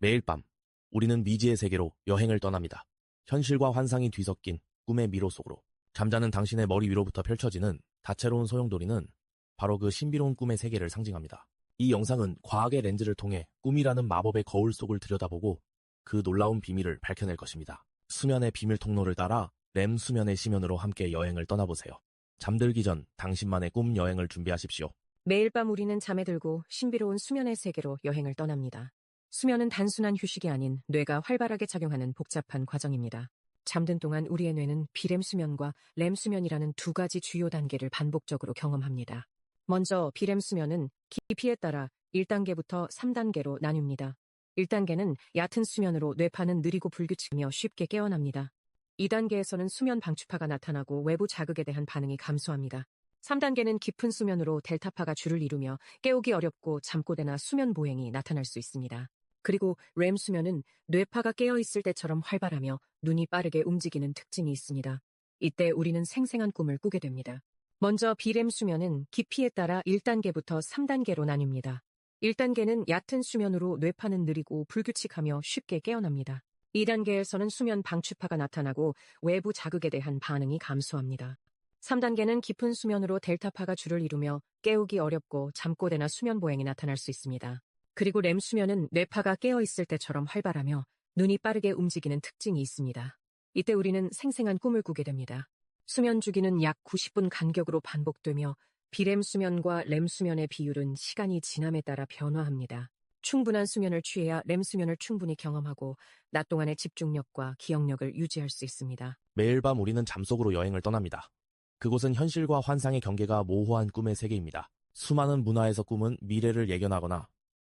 매일 밤 우리는 미지의 세계로 여행을 떠납니다. 현실과 환상이 뒤섞인 꿈의 미로 속으로 잠자는 당신의 머리 위로부터 펼쳐지는 다채로운 소용돌이는 바로 그 신비로운 꿈의 세계를 상징합니다. 이 영상은 과학의 렌즈를 통해 꿈이라는 마법의 거울 속을 들여다보고 그 놀라운 비밀을 밝혀낼 것입니다. 수면의 비밀 통로를 따라 램 수면의 시면으로 함께 여행을 떠나보세요. 잠들기 전 당신만의 꿈 여행을 준비하십시오. 매일 밤 우리는 잠에 들고 신비로운 수면의 세계로 여행을 떠납니다. 수면은 단순한 휴식이 아닌 뇌가 활발하게 작용하는 복잡한 과정입니다. 잠든 동안 우리의 뇌는 비렘 수면과 램 수면이라는 두 가지 주요 단계를 반복적으로 경험합니다. 먼저 비렘 수면은 깊이에 따라 1단계부터 3단계로 나뉩니다. 1단계는 얕은 수면으로 뇌파는 느리고 불규칙이며 쉽게 깨어납니다. 2단계에서는 수면 방추파가 나타나고 외부 자극에 대한 반응이 감소합니다. 3단계는 깊은 수면으로 델타파가 줄을 이루며 깨우기 어렵고 잠꼬대나 수면 보행이 나타날 수 있습니다. 그리고 램 수면은 뇌파가 깨어있을 때처럼 활발하며 눈이 빠르게 움직이는 특징이 있습니다. 이때 우리는 생생한 꿈을 꾸게 됩니다. 먼저 비렘 수면은 깊이에 따라 1단계부터 3단계로 나뉩니다. 1단계는 얕은 수면으로 뇌파는 느리고 불규칙하며 쉽게 깨어납니다. 2단계에서는 수면 방추파가 나타나고 외부 자극에 대한 반응이 감소합니다. 3단계는 깊은 수면으로 델타파가 줄을 이루며 깨우기 어렵고 잠꼬대나 수면 보행이 나타날 수 있습니다. 그리고 램 수면은 뇌파가 깨어 있을 때처럼 활발하며 눈이 빠르게 움직이는 특징이 있습니다. 이때 우리는 생생한 꿈을 꾸게 됩니다. 수면 주기는 약 90분 간격으로 반복되며 비렘 수면과 램 수면의 비율은 시간이 지남에 따라 변화합니다. 충분한 수면을 취해야 램 수면을 충분히 경험하고 낮 동안의 집중력과 기억력을 유지할 수 있습니다. 매일 밤 우리는 잠속으로 여행을 떠납니다. 그곳은 현실과 환상의 경계가 모호한 꿈의 세계입니다. 수많은 문화에서 꿈은 미래를 예견하거나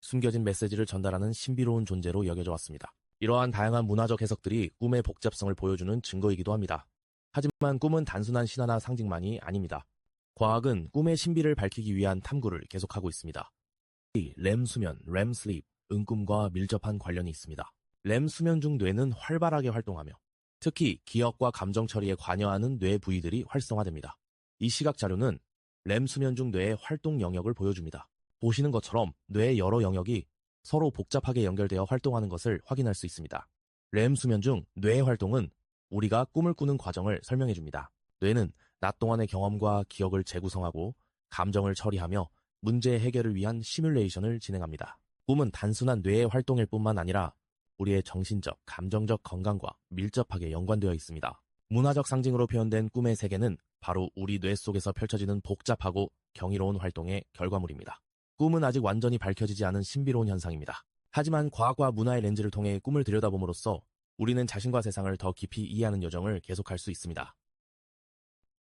숨겨진 메시지를 전달하는 신비로운 존재로 여겨져 왔습니다. 이러한 다양한 문화적 해석들이 꿈의 복잡성을 보여주는 증거이기도 합니다. 하지만 꿈은 단순한 신화나 상징만이 아닙니다. 과학은 꿈의 신비를 밝히기 위한 탐구를 계속하고 있습니다. 이렘 수면, 렘 슬립, 은꿈과 밀접한 관련이 있습니다. 렘 수면 중 뇌는 활발하게 활동하며 특히 기억과 감정 처리에 관여하는 뇌 부위들이 활성화됩니다. 이 시각 자료는 렘 수면 중 뇌의 활동 영역을 보여줍니다. 보시는 것처럼 뇌의 여러 영역이 서로 복잡하게 연결되어 활동하는 것을 확인할 수 있습니다. 렘 수면 중 뇌의 활동은 우리가 꿈을 꾸는 과정을 설명해 줍니다. 뇌는 낮 동안의 경험과 기억을 재구성하고 감정을 처리하며 문제 해결을 위한 시뮬레이션을 진행합니다. 꿈은 단순한 뇌의 활동일 뿐만 아니라 우리의 정신적, 감정적 건강과 밀접하게 연관되어 있습니다. 문화적 상징으로 표현된 꿈의 세계는 바로 우리 뇌 속에서 펼쳐지는 복잡하고 경이로운 활동의 결과물입니다. 꿈은 아직 완전히 밝혀지지 않은 신비로운 현상입니다. 하지만 과학과 문화의 렌즈를 통해 꿈을 들여다봄으로써 우리는 자신과 세상을 더 깊이 이해하는 여정을 계속할 수 있습니다.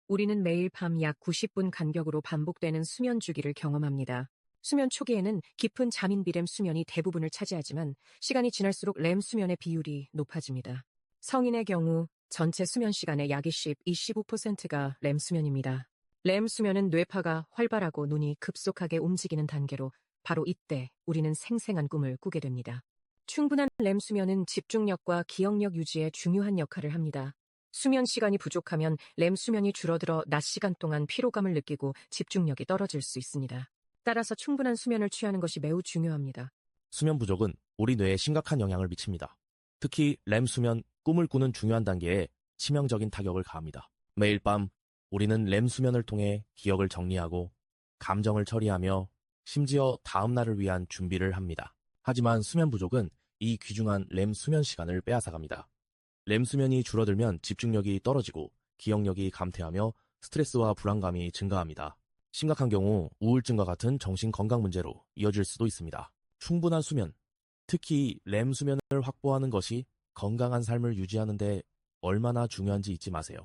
우리는 매일 밤 약 90분 간격으로 반복되는 수면 주기를 경험합니다. 수면 초기에는 깊은 잠인 비렘 수면이 대부분을 차지하지만 시간이 지날수록 램 수면의 비율이 높아집니다. 성인의 경우 전체 수면 시간의 약 20, 25%가 램 수면입니다. 램 수면은 뇌파가 활발하고 눈이 급속하게 움직이는 단계로 바로 이때 우리는 생생한 꿈을 꾸게 됩니다. 충분한 램 수면은 집중력과 기억력 유지에 중요한 역할을 합니다. 수면 시간이 부족하면 램 수면이 줄어들어 낮 시간 동안 피로감을 느끼고 집중력이 떨어질 수 있습니다. 따라서 충분한 수면을 취하는 것이 매우 중요합니다. 수면 부족은 우리 뇌에 심각한 영향을 미칩니다. 특히 렘 수면, 꿈을 꾸는 중요한 단계에 치명적인 타격을 가합니다. 매일 밤 우리는 렘 수면을 통해 기억을 정리하고 감정을 처리하며 심지어 다음 날을 위한 준비를 합니다. 하지만 수면 부족은 이 귀중한 렘 수면 시간을 빼앗아갑니다. 렘 수면이 줄어들면 집중력이 떨어지고 기억력이 감퇴하며 스트레스와 불안감이 증가합니다. 심각한 경우 우울증과 같은 정신 건강 문제로 이어질 수도 있습니다. 충분한 수면, 특히 렘 수면을 확보하는 것이 건강한 삶을 유지하는 데 얼마나 중요한지 잊지 마세요.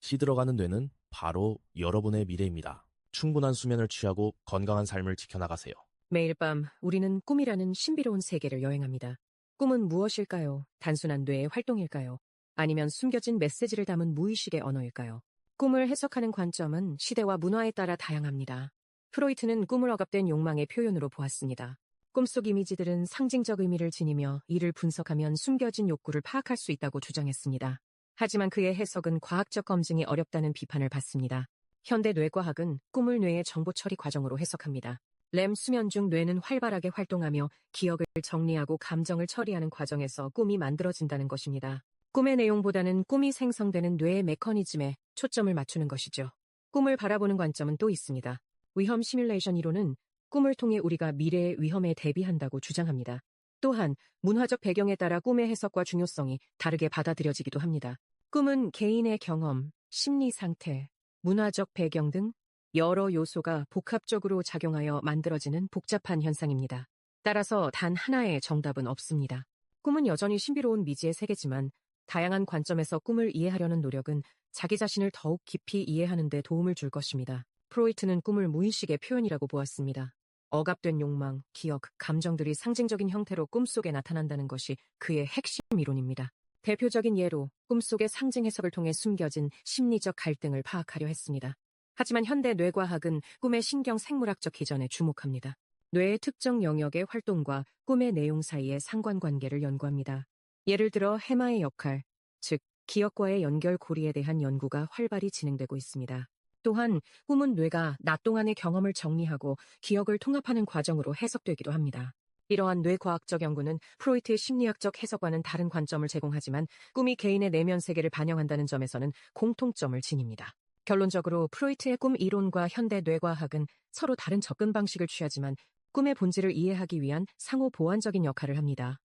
시들어가는 뇌는 바로 여러분의 미래입니다. 충분한 수면을 취하고 건강한 삶을 지켜나가세요. 매일 밤 우리는 꿈이라는 신비로운 세계를 여행합니다. 꿈은 무엇일까요? 단순한 뇌의 활동일까요? 아니면 숨겨진 메시지를 담은 무의식의 언어일까요? 꿈을 해석하는 관점은 시대와 문화에 따라 다양합니다. 프로이트는 꿈을 억압된 욕망의 표현으로 보았습니다. 꿈속 이미지들은 상징적 의미를 지니며 이를 분석하면 숨겨진 욕구를 파악할 수 있다고 주장했습니다. 하지만 그의 해석은 과학적 검증이 어렵다는 비판을 받습니다. 현대 뇌과학은 꿈을 뇌의 정보 처리 과정으로 해석합니다. 램 수면 중 뇌는 활발하게 활동하며 기억을 정리하고 감정을 처리하는 과정에서 꿈이 만들어진다는 것입니다. 꿈의 내용보다는 꿈이 생성되는 뇌의 메커니즘에 초점을 맞추는 것이죠. 꿈을 바라보는 관점은 또 있습니다. 위험 시뮬레이션 이론은 꿈을 통해 우리가 미래의 위험에 대비한다고 주장합니다. 또한 문화적 배경에 따라 꿈의 해석과 중요성이 다르게 받아들여지기도 합니다. 꿈은 개인의 경험, 심리 상태, 문화적 배경 등 여러 요소가 복합적으로 작용하여 만들어지는 복잡한 현상입니다. 따라서 단 하나의 정답은 없습니다. 꿈은 여전히 신비로운 미지의 세계지만 다양한 관점에서 꿈을 이해하려는 노력은 자기 자신을 더욱 깊이 이해하는 데 도움을 줄 것입니다. 프로이트는 꿈을 무의식의 표현이라고 보았습니다. 억압된 욕망, 기억, 감정들이 상징적인 형태로 꿈속에 나타난다는 것이 그의 핵심 이론입니다. 대표적인 예로 꿈속의 상징 해석을 통해 숨겨진 심리적 갈등을 파악하려 했습니다. 하지만 현대 뇌과학은 꿈의 신경 생물학적 기전에 주목합니다. 뇌의 특정 영역의 활동과 꿈의 내용 사이의 상관관계를 연구합니다. 예를 들어 해마의 역할, 즉 기억과의 연결 고리에 대한 연구가 활발히 진행되고 있습니다. 또한 꿈은 뇌가 낮 동안의 경험을 정리하고 기억을 통합하는 과정으로 해석되기도 합니다. 이러한 뇌과학적 연구는 프로이트의 심리학적 해석과는 다른 관점을 제공하지만 꿈이 개인의 내면 세계를 반영한다는 점에서는 공통점을 지닙니다. 결론적으로 프로이트의 꿈 이론과 현대 뇌과학은 서로 다른 접근 방식을 취하지만 꿈의 본질을 이해하기 위한 상호 보완적인 역할을 합니다.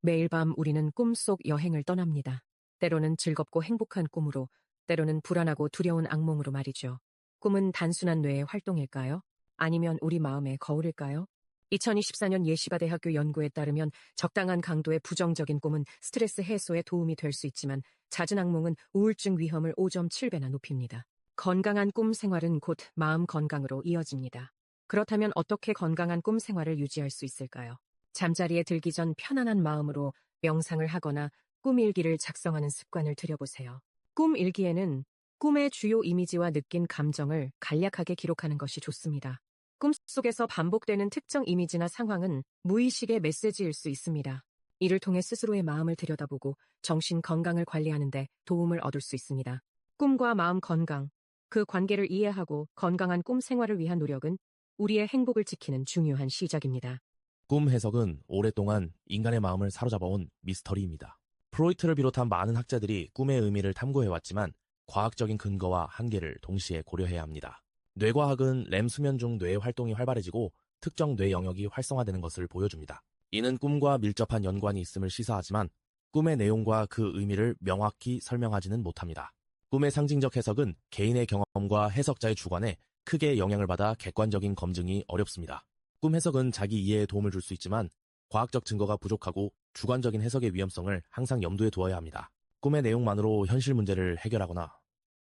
매일 밤 우리는 꿈속 여행을 떠납니다. 때로는 즐겁고 행복한 꿈으로, 때로는 불안하고 두려운 악몽으로 말이죠. 꿈은 단순한 뇌의 활동일까요? 아니면 우리 마음의 거울일까요? 2024년 예시바 대학교 연구에 따르면 적당한 강도의 부정적인 꿈은 스트레스 해소에 도움이 될 수 있지만 잦은 악몽은 우울증 위험을 5.7배나 높입니다. 건강한 꿈 생활은 곧 마음 건강으로 이어집니다. 그렇다면 어떻게 건강한 꿈 생활을 유지할 수 있을까요? 잠자리에 들기 전 편안한 마음으로 명상을 하거나 꿈일기를 작성하는 습관을 들여보세요. 꿈 일기에는 꿈의 주요 이미지와 느낀 감정을 간략하게 기록하는 것이 좋습니다. 꿈속에서 반복되는 특정 이미지나 상황은 무의식의 메시지일 수 있습니다. 이를 통해 스스로의 마음을 들여다보고 정신 건강을 관리하는데 도움을 얻을 수 있습니다. 꿈과 마음 건강, 그 관계를 이해하고 건강한 꿈 생활을 위한 노력은 우리의 행복을 지키는 중요한 시작입니다. 꿈 해석은 오랫동안 인간의 마음을 사로잡아온 미스터리입니다. 프로이트를 비롯한 많은 학자들이 꿈의 의미를 탐구해왔지만 과학적인 근거와 한계를 동시에 고려해야 합니다. 뇌과학은 램 수면 중 뇌의 활동이 활발해지고 특정 뇌 영역이 활성화되는 것을 보여줍니다. 이는 꿈과 밀접한 연관이 있음을 시사하지만 꿈의 내용과 그 의미를 명확히 설명하지는 못합니다. 꿈의 상징적 해석은 개인의 경험과 해석자의 주관에 크게 영향을 받아 객관적인 검증이 어렵습니다. 꿈 해석은 자기 이해에 도움을 줄 수 있지만 과학적 증거가 부족하고 주관적인 해석의 위험성을 항상 염두에 두어야 합니다. 꿈의 내용만으로 현실 문제를 해결하거나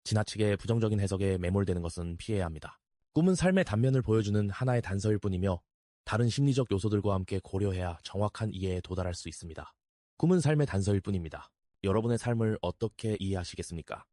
지나치게 부정적인 해석에 매몰되는 것은 피해야 합니다. 꿈은 삶의 단면을 보여주는 하나의 단서일 뿐이며 다른 심리적 요소들과 함께 고려해야 정확한 이해에 도달할 수 있습니다. 꿈은 삶의 단서일 뿐입니다. 여러분의 삶을 어떻게 이해하시겠습니까?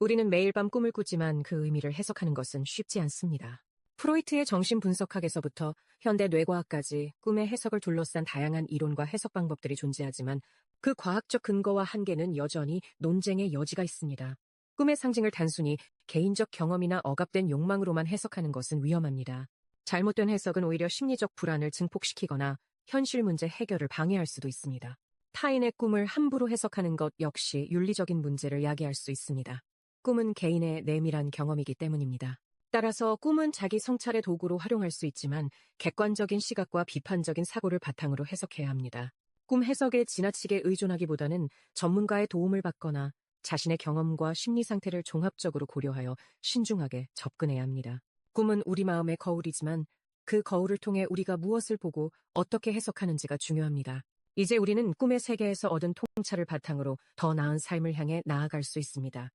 우리는 매일 밤 꿈을 꾸지만 그 의미를 해석하는 것은 쉽지 않습니다. 프로이트의 정신 분석학에서부터 현대 뇌과학까지 꿈의 해석을 둘러싼 다양한 이론과 해석 방법들이 존재하지만 그 과학적 근거와 한계는 여전히 논쟁의 여지가 있습니다. 꿈의 상징을 단순히 개인적 경험이나 억압된 욕망으로만 해석하는 것은 위험합니다. 잘못된 해석은 오히려 심리적 불안을 증폭시키거나 현실 문제 해결을 방해할 수도 있습니다. 타인의 꿈을 함부로 해석하는 것 역시 윤리적인 문제를 야기할 수 있습니다. 꿈은 개인의 내밀한 경험이기 때문입니다. 따라서 꿈은 자기 성찰의 도구로 활용할 수 있지만 객관적인 시각과 비판적인 사고를 바탕으로 해석해야 합니다. 꿈 해석에 지나치게 의존하기보다는 전문가의 도움을 받거나 자신의 경험과 심리 상태를 종합적으로 고려하여 신중하게 접근해야 합니다. 꿈은 우리 마음의 거울이지만 그 거울을 통해 우리가 무엇을 보고 어떻게 해석하는지가 중요합니다. 이제 우리는 꿈의 세계에서 얻은 통찰을 바탕으로 더 나은 삶을 향해 나아갈 수 있습니다.